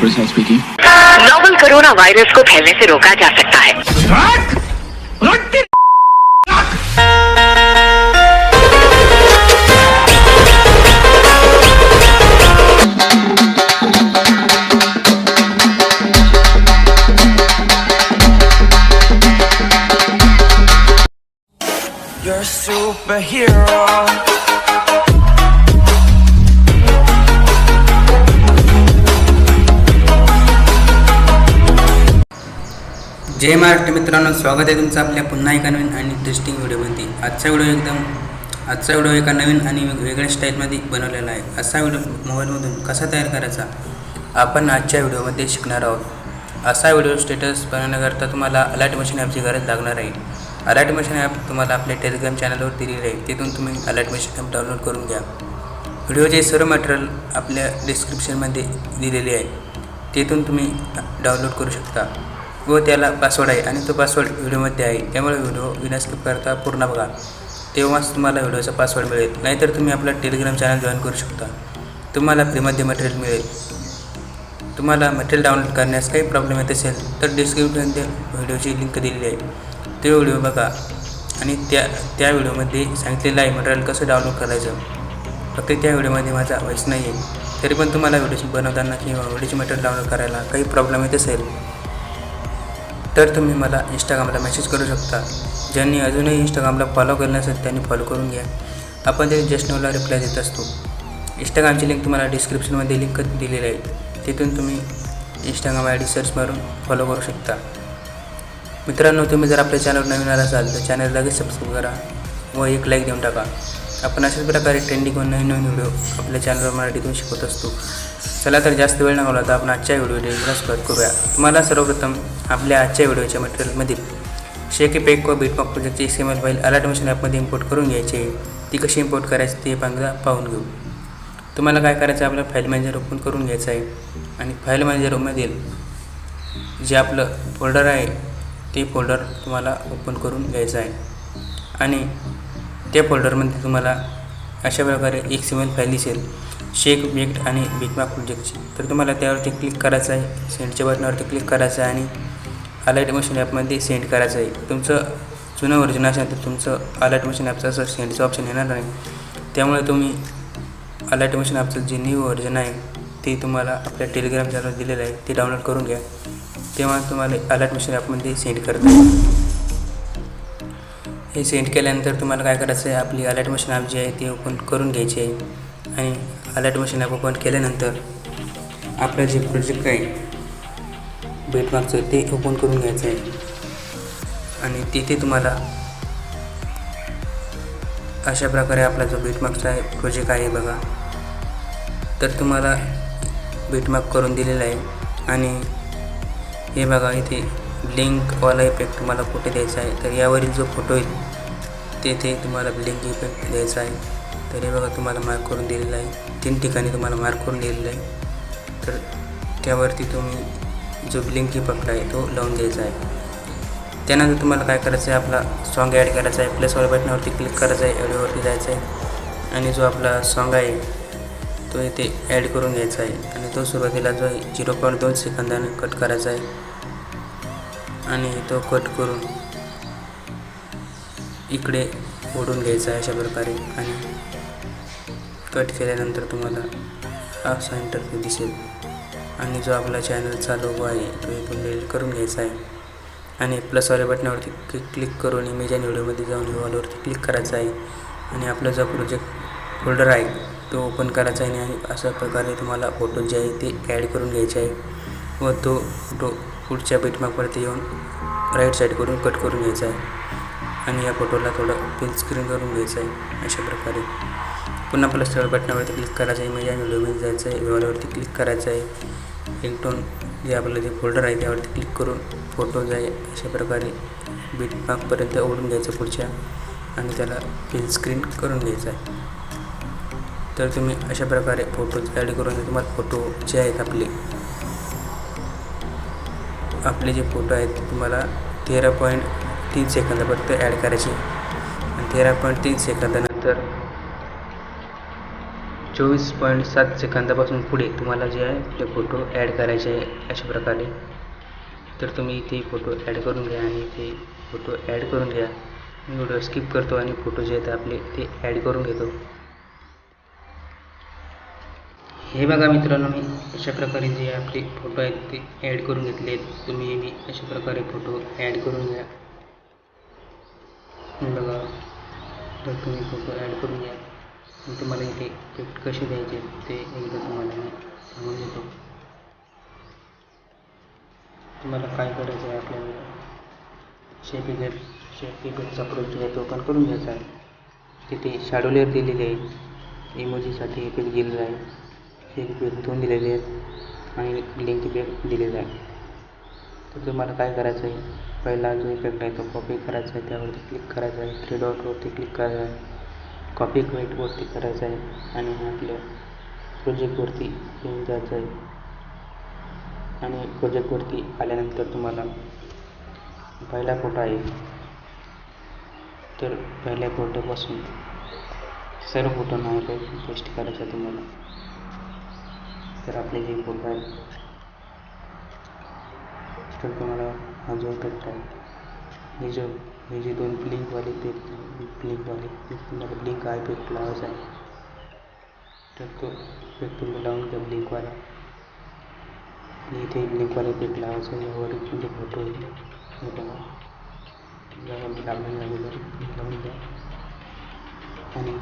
Prasad speaking novel corona virus को फैलने से Roca जा सकता है You're a superhero. जय महाराष्ट्र मित्रांनो स्वागत आहे तुमचं आपल्या पुन्हा एका नवीन आणि इंटरेस्टिंग व्हिडिओमध्ये. आजचा व्हिडिओ एकदम आजचा व्हिडिओ एका नवीन आणि वेगळ्या स्टाईलमध्ये बनवलेला आहे. असा व्हिडिओ मोबाईलमधून कसा तयार करायचा आपण आजच्या व्हिडिओमध्ये शिकणार आहोत. असा व्हिडिओ स्टेटस बनवण्याकरता तुम्हाला अलर्ट मशीन ॲपची गरज लागणार आहे. अलर्ट मशीन ॲप तुम्हाला आपल्या टेलिग्राम चॅनलवर दिलेली आहे. तिथून तुम्ही अलर्ट मशीन ॲप डाउनलोड करून घ्या. व्हिडिओचे सर्व मटेरियल आपल्या डिस्क्रिप्शनमध्ये दिलेले आहे. तिथून तुम्ही डाउनलोड करू शकता. व त्याला पासवर्ड आहे आणि तो पासवर्ड व्हिडिओमध्ये आहे. त्यामुळे व्हिडिओ विनास्किप करता पूर्ण बघा. तेव्हाच तुम्हाला व्हिडिओचा पासवर्ड मिळेल. नाहीतर तुम्ही आपला टेलिग्राम चॅनल जॉईन करू शकता. तुम्हाला फ्रीमध्ये मटेरियल मिळेल. तुम्हाला मटेरियल डाउनलोड करण्यास काही प्रॉब्लेम येत असेल तर डिस्क्रिप्शनमध्ये व्हिडिओची लिंक दिलेली आहे. ते व्हिडिओ बघा. आणि त्या त्या व्हिडिओमध्ये सांगितलेलं आहे मटेरियल कसं डाउनलोड करायचं. फक्त त्या व्हिडिओमध्ये माझा वॉईस नाही आहे तरी पण तुम्हाला व्हिडिओ बनवताना किंवा व्हिडिओची मटेरियल डाउनलोड करायला काही प्रॉब्लेम येत असेल तर तुम्ही मला इंस्टाग्रामला मेसेज करू शकता. ज्यांनी अजूनही इंस्टाग्रामला फॉलो केलं नसेल त्यांनी फॉलो करून घ्या. आपण ते जस्ट नोला रिप्लाय देत असतो. इंस्टाग्रामची लिंक तुम्हाला डिस्क्रिप्शनमध्ये लिंक दिलेली आहे. तिथून तुम्ही इंस्टाग्राम आय डी सर्च मारून फॉलो करू शकता. मित्रांनो तुम्ही जर आपल्या चॅनलवर नवीन आला असाल तर चॅनल लगेच सबस्क्राईब करा व एक लाईक देऊन टाका. आपण अशाच प्रकारे ट्रेंडिंग व नवीन नवीन व्हिडिओ आपल्या चॅनलवर मराठीतून शिकवत असतो. चला तर जास्त वेळ न घालवता तर आपण आजच्या व्हिडिओला सुरुवात करूया. तुम्हाला सर्वप्रथम आपल्या आजच्या व्हिडिओच्या मटेरियलमधील शेक पेक व बीटमॉक प्रोजेक्टची X M L file alert machine ॲपमध्ये इम्पोर्ट करून घ्यायची आहे. ती कशी इम्पोर्ट करायची ते पांगदा पाहून घेऊ. तुम्हाला काय करायचं आहे? आपलं फाईल मॅनेजर ओपन करून घ्यायचं आहे. आणि फाईल मॅनेजरमधील जे आपलं फोल्डर आहे ते फोल्डर तुम्हाला ओपन करून घ्यायचं आहे. आणि त्या फोल्डरमध्ये तुम्हाला अशा प्रकारे एक सिमेल फाईल दिसेल. शेक ऑब्जेक्ट आणि बिगमॅप प्रोजेक्टची तर तुम्हाला त्यावरती क्लिक करायचं आहे. सेंडच्या बटनावरती क्लिक करायचं आहे आणि अलर्ट मशीन ॲपमध्ये सेंड करायचं आहे. तुमचं जुनं व्हर्जन असेल तर तुमचं अलर्ट मशीन ॲपचं असं सेंडचं ऑप्शन येणार नाही. त्यामुळे तुम्ही अलर्ट मशीन ॲपचं जे न्यू व्हर्जन आहे ते तुम्हाला आपल्या टेलिग्राम चॅनल दिलेलं आहे. ते डाउनलोड करून घ्या. तेव्हा तुम्हाला अलर्ट मशीन ॲपमध्ये सेंड करता येईल. हे सेंड केल्यानंतर तुम्हाला काय करायचं आहे? आपली अलर्ट मशीन ॲप जी आहे ती ओपन करून घ्यायची आहे. आणि अलर्ट मशीन ॲप ओपन केल्यानंतर आपलं जे प्रोजेक्ट आहे बेटमार्कचं ते ओपन करून घ्यायचं आहे. आणि तिथे तुम्हाला अशा प्रकारे आपला जो बेटमार्कचा आहे प्रोजेक्ट आहे बघा. तर तुम्हाला बेटमार्क करून दिलेला आहे. आणि हे बघा इथे ब्लिंकवाला इफेक्ट तुम्हाला कुठे द्यायचा आहे? तर यावरील जो फोटो येईल तेथे तुम्हाला ब्लिंक इफेक्ट द्यायचा आहे. तर हे बघा तुम्हाला मार्क करून दिलेलं आहे. तीन ठिकाणी तुम्हाला मार्क करून दिलेलं आहे. तर त्यावरती तुम्ही जो ब्लिंक इफेक्ट आहे तो लावून द्यायचा आहे. त्यानंतर तुम्हाला काय करायचं आहे आपला सॉन्ग ॲड करायचा आहे. प्लसवाल्या बटनावरती क्लिक करायचं आहे ऑडिओवरती जायचं आहे. आणि जो आपला सॉन्ग आहे तो इथे ॲड करून घ्यायचा आहे. आणि तो सुरुवातीला जो आहे झिरो पॉईंट दोन सेकंदाने कट करायचा आहे. आणि तो कट करून इकडे ओढून घ्यायचा आहे अशा प्रकारे आणि कट केल्यानंतर तुम्हाला असा इंटरव्ह्यू दिसेल. आणि जो आपला चॅनलचा लोगो आहे तो इथून डिलीट करून घ्यायचा आहे. आणि प्लसवाल्या बटनावरती क्लिक क्लिक करून इमेज आणि व्हिडिओमध्ये जाऊन वॉलवरती क्लिक करायचं आहे. आणि आपला जो प्रोजेक्ट फोल्डर आहे तो ओपन करायचा आहे आणि अशा प्रकारे तुम्हाला फोटो जे आहे ते ॲड करून घ्यायचे आहे. व तो फोटो पुढच्या बीटमार्कवरती येऊन राईट साईड करून कट करून घ्यायचा आहे. आणि या फोटोला थोडं फुल स्क्रीन करून घ्यायचं आहे अशा प्रकारे. पुन्हा प्लस बटनावरती क्लिक करायचं आहे इमेज आणि व्हिडिओमध्ये जायचं आहे वॉलवरती क्लिक करायचं आहे. रिंगटोन जे आपलं जे फोल्डर आहे त्यावरती क्लिक करून फोटो जाय अशा प्रकारे बीट मार्कपर्यंत ओढून घ्यायचं पुढच्या आणि त्याला फिल स्क्रीन करून घ्यायचं आहे. तर तुम्ही अशा प्रकारे फोटो ॲड करून तुम्हाला फोटो जे आहेत आपले आपले जे फोटो आहेत तुम्हाला तेरा पॉईंट तीन सेकंदापर्यंत ॲड करायचे. आणि तेरा पॉईंट तीन सेकंदानंतर चोवीस पॉईंट सात सेकंदापासून पुढे तुम्हाला जे आहे ते फोटो ॲड करायचे आहे अशा प्रकारे. तर तुम्ही इथे फोटो ॲड करून घ्या आणि इथे फोटो ॲड करून घ्या. मी व्हिडिओ स्किप करतो आणि फोटो जे आहेत आपले ते ॲड करून घेतो. हे बघा मित्रांनो मी अशा प्रकारे जे आपले फोटो आहेत ते ॲड करून घेतले आहेत तुम्ही बी अशा प्रकारे फोटो ॲड करून घ्या. बघा तर तुम्ही फोटो ॲड करून घ्या तुम्हाला इथे इफेक्ट कसे द्यायचे ते एकदा तुम्हाला मी सांगून देतो. तुम्हाला काय करायचं आहे आपल्याला? शेप इफेक्ट प्रोजेक्ट आहे तो पण करून घ्यायचा आहे. तिथे शॅडो लेअर दिलेली आहे. इमोजीसाठी इफेक्ट दिलेला आहे. शेप दोन दिलेले आहेत. आणि लिंक इफेक्ट दिलेला आहे. तर तुम्हाला काय करायचं आहे? पहिला जो इफेक्ट आहे तो कॉपी करायचा आहे त्यावरती क्लिक करायचा आहे. थ्री डॉटवरती क्लिक करायचं आहे. कॉपी क्वेटवरती करायचं आहे. आणि आपल्या प्रोजेक्टवरती येऊन जायचं आहे. आणि प्रोजेक्टवरती आल्यानंतर तुम्हाला पहिला फोटो आहे. तर पहिल्या फोटोपासून सर्व फोटो नाही पेस्ट करायचा आहे तुम्हाला. तर आपले जे फोटो आहे तर तुम्हाला अजून जो इफेक्ट आहे. हे जो जे दोन ब्लिंकवाले ते ब्लिंकवाले ते तुम्हाला ब्लिंक हा इफेक्ट लावायचा आहे. तर तो इफेक्ट तुम्ही लावून घ्या ब्लिंकवाला आणि इथे ब्लिंकवाला इफेक्ट लावायचा आहे यावर तुमचे फोटो आहे फोटो यावर लागून लागेल लावून द्या आणि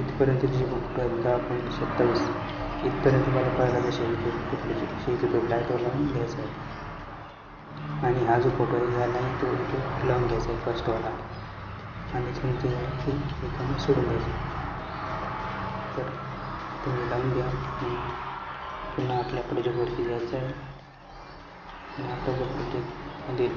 इथपर्यंत जी फक्त आहेत दहा पॉईंट सत्तावीस. इथपर्यंत मला कुठली जसे कुठले आहे तो लावून घ्यायचा आहे. आणि हा जो फोटो आहे तो इथे लावून घ्यायचा आहे फर्स्टवाला आणि तुमचे ते एकाने सोडून द्यायचं तर तुम्ही लावून द्या पुन्हा आपल्या प्रोजेक्टवरती जायचं आहे. आणि आता जो प्रोजेक्टमध्ये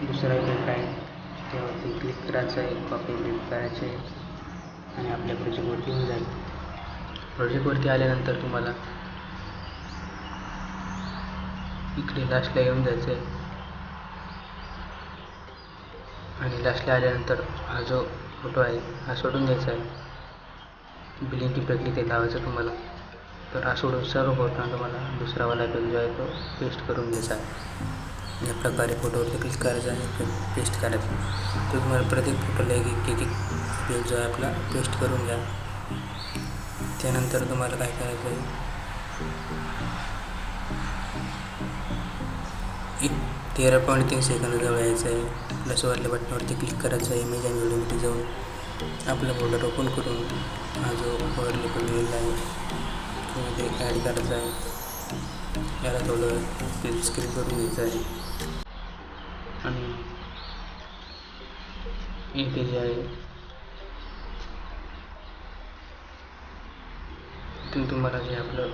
दुसरा इफेक्ट आहे? त्यावरती क्लिक करायचं आहे कॉपी क्लिक करायचं आहे. आपल्या येऊन जाईल प्रोजेक्टवरती आल्यानंतर तुम्हाला इकडे लास्टला येऊन जायचं आहे आणि लास्टला आल्यानंतर हा जो फोटो आहे हा सोडून द्यायचा आहे. ब्लिंक प्रक्रिया ते लावायचं तुम्हाला. तर हा सोडून सर्व फोटो तुम्हाला दुसरावाला इफेक्ट जो आहे तो पेस्ट करून घ्यायचा आहे. या प्रकारे फोटोवरती क्लिक करायचं आणि पेस्ट करायचं. तर तुम्हाला प्रत्येक फोटोला एक एक एक पेज जो आहे आपला पेस्ट करून घ्या. त्यानंतर तुम्हाला काय करायचं आहे? एक तेरा पॉईंट तीन सेकंदजवळ यायचं आहे. प्लस वरल्या बटनावरती क्लिक करायचं आहे. इमेज आणि व्हिडिओमध्ये जाऊन आपला फोल्डर ओपन करून हा जो वरले पण लिहिलेला आहे तो इथे ॲड करायचा आहे. याला थोडं स्क्रीन करून घ्यायचं आहे. आणि इथे जे आहे इथून तुम्हाला जे आपलं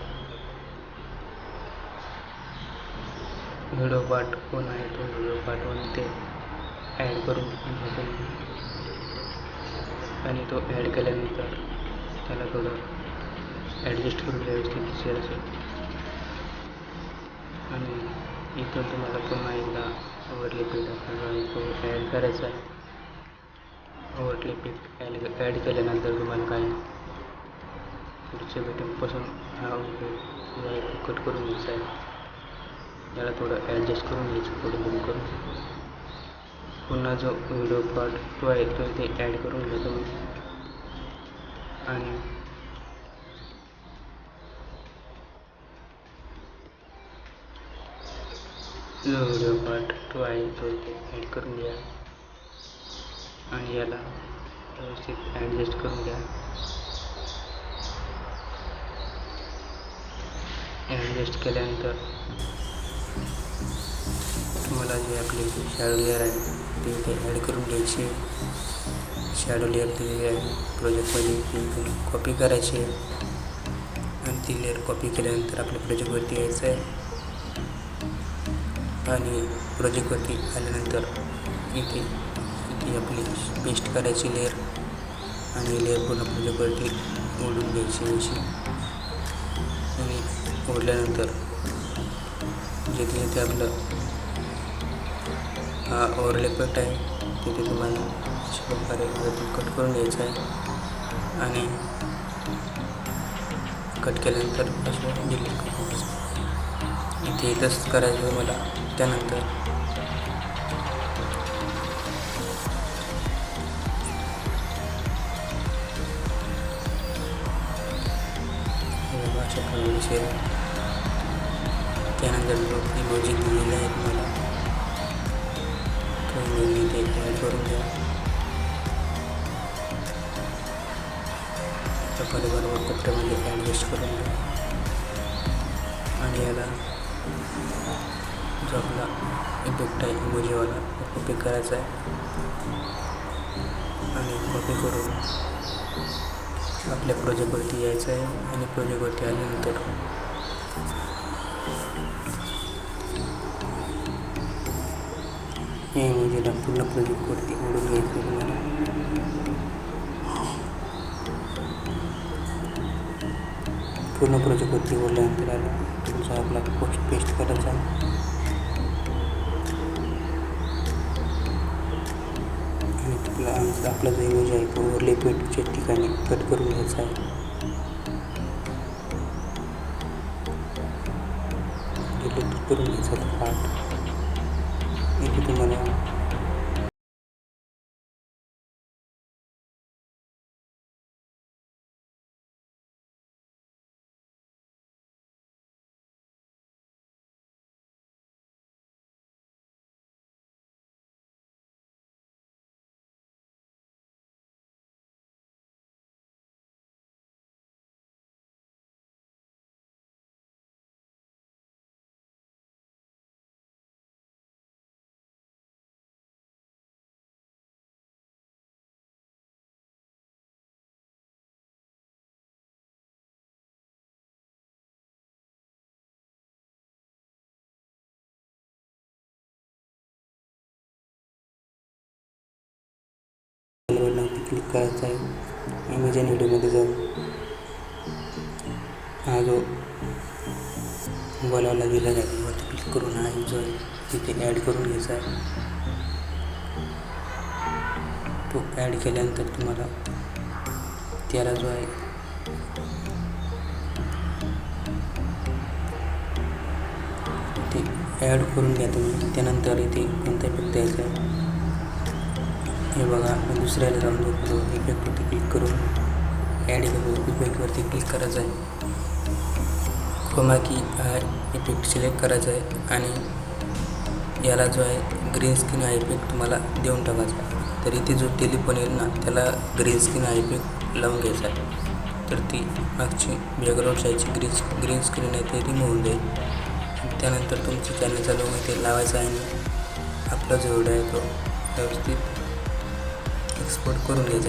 व्हिडिओ पार्ट कोण आहे तो व्हिडिओ पाठवून ते ॲड करून आणि तो ॲड केल्यानंतर त्याला थोडं ॲडजस्ट करून व्यवस्थित दिसेल असेल आणि इथून तुम्हाला पुन्हा एकदा ओव्हरले पीक तो ॲड करायचा आहे. ओव्हरले पीक ॲड ॲड केल्यानंतर तुम्हाला काय पुढच्या बटनपासून हा कट करून घ्यायचा आहे. याला थोडं ॲडजस्ट करून घ्यायचं थोडं बंद करून. पुन्हा जो व्हिडिओ पार्ट तो आहे तो इथे ॲड करून घेतो मी. आणि जो व्हिडिओ पार्ट तो आहे तो इथे ॲड करून घ्या. आणि याला व्यवस्थित ॲडजस्ट करून घ्या. ॲडजस्ट केल्यानंतर तुम्हाला जे आपले शॅडो लेअर आहे ते इथे ॲड करून घ्यायचे. शॅडो लेअर दिलेली आहे प्रोजेक्टमध्ये ती कॉपी करायची. आहे आणि ती लेअर कॉपी केल्यानंतर आपल्या प्रोजेक्टवरती यायचं आहे. आणि प्रोजेक्टवरती आल्यानंतर इथे इथे आपली पेस्ट करायची लेअर आणि लेअर पूर्ण प्रोजेक्टवरती ओढून घ्यायची अशी. ओढल्यानंतर जिथे जिथे आपलं हा ओव्हरले आहे तिथे तुम्हाला अशा प्रकारे कट करून घ्यायचं आहे. आणि कट केल्यानंतर असं डिलीट करायचं इथे इथंच करायचं आहे मला त्यानंतर अशा प्रकारे दिसेल. त्यानंतर इमोजी दिलेले आहेत मला. तुम्ही ते ॲड करून द्या. प्रकारे बरोबर कपड्यामध्ये ॲडजस्ट करून द्या आणि याला जो आपला इफेक्ट आहे इमोजीवाला कॉपी करायचा आहे. आणि कॉपी करून आपल्या प्रोजेक्टवरती यायचं आहे आणि प्रोजेक्टवरती आल्यानंतर हे इमोजीला पूर्ण प्रोजेक्टवरती ओढून घ्यायचं आहे तुम्हाला. पूर्ण प्रोजेक्टवरती ओढल्यानंतर आला. तुमचा आपला पोस्ट पेस्ट करायचा. आणि आपला आपला जो इमेज आहे तो ओरले ठिकाणी कट करून घ्यायचा आहे. डिलीट करून घ्यायचा वरती क्लिक करायचा आहे इमेज आणि व्हिडिओमध्ये जाऊन. हा जो बोलावला गेला आहे वरती क्लिक करून हा जो आहे तिथे ॲड करून घ्यायचा आहे. तो ॲड केल्यानंतर तुम्हाला त्याला जो आहे ते ॲड करून घ्या तुम्ही. त्यानंतर इथे कोणता इफेक्ट द्यायचा आहे? हे बघा आपण दुसऱ्याला जाऊन बघतो. इफेक्टवरती क्लिक करून ॲड इफेक्टवरती क्लिक करायचं आहे क्रोमाकी हा इफेक्ट सिलेक्ट करायचा आहे आणि याला जो आहे ग्रीन स्किन हा इफेक्ट तुम्हाला देऊन टाकायचा आहे. तर इथे जो टेलिफोन येईल ना त्याला ग्रीन स्किन हा इफेक्ट लावून घ्यायचा आहे. तर ती मागची बॅकग्राऊंड साईडची ग्रीन ग्रीन स्क्रीन आहे ते रिमूव्ह होऊन जाईल. त्यानंतर तुमचं चॅनलचा लोगो इथे लावायचा आहे आणि आपला जो व्हिडिओ आहे तो व्यवस्थित एक्सपोर्ट करून घ्यायचा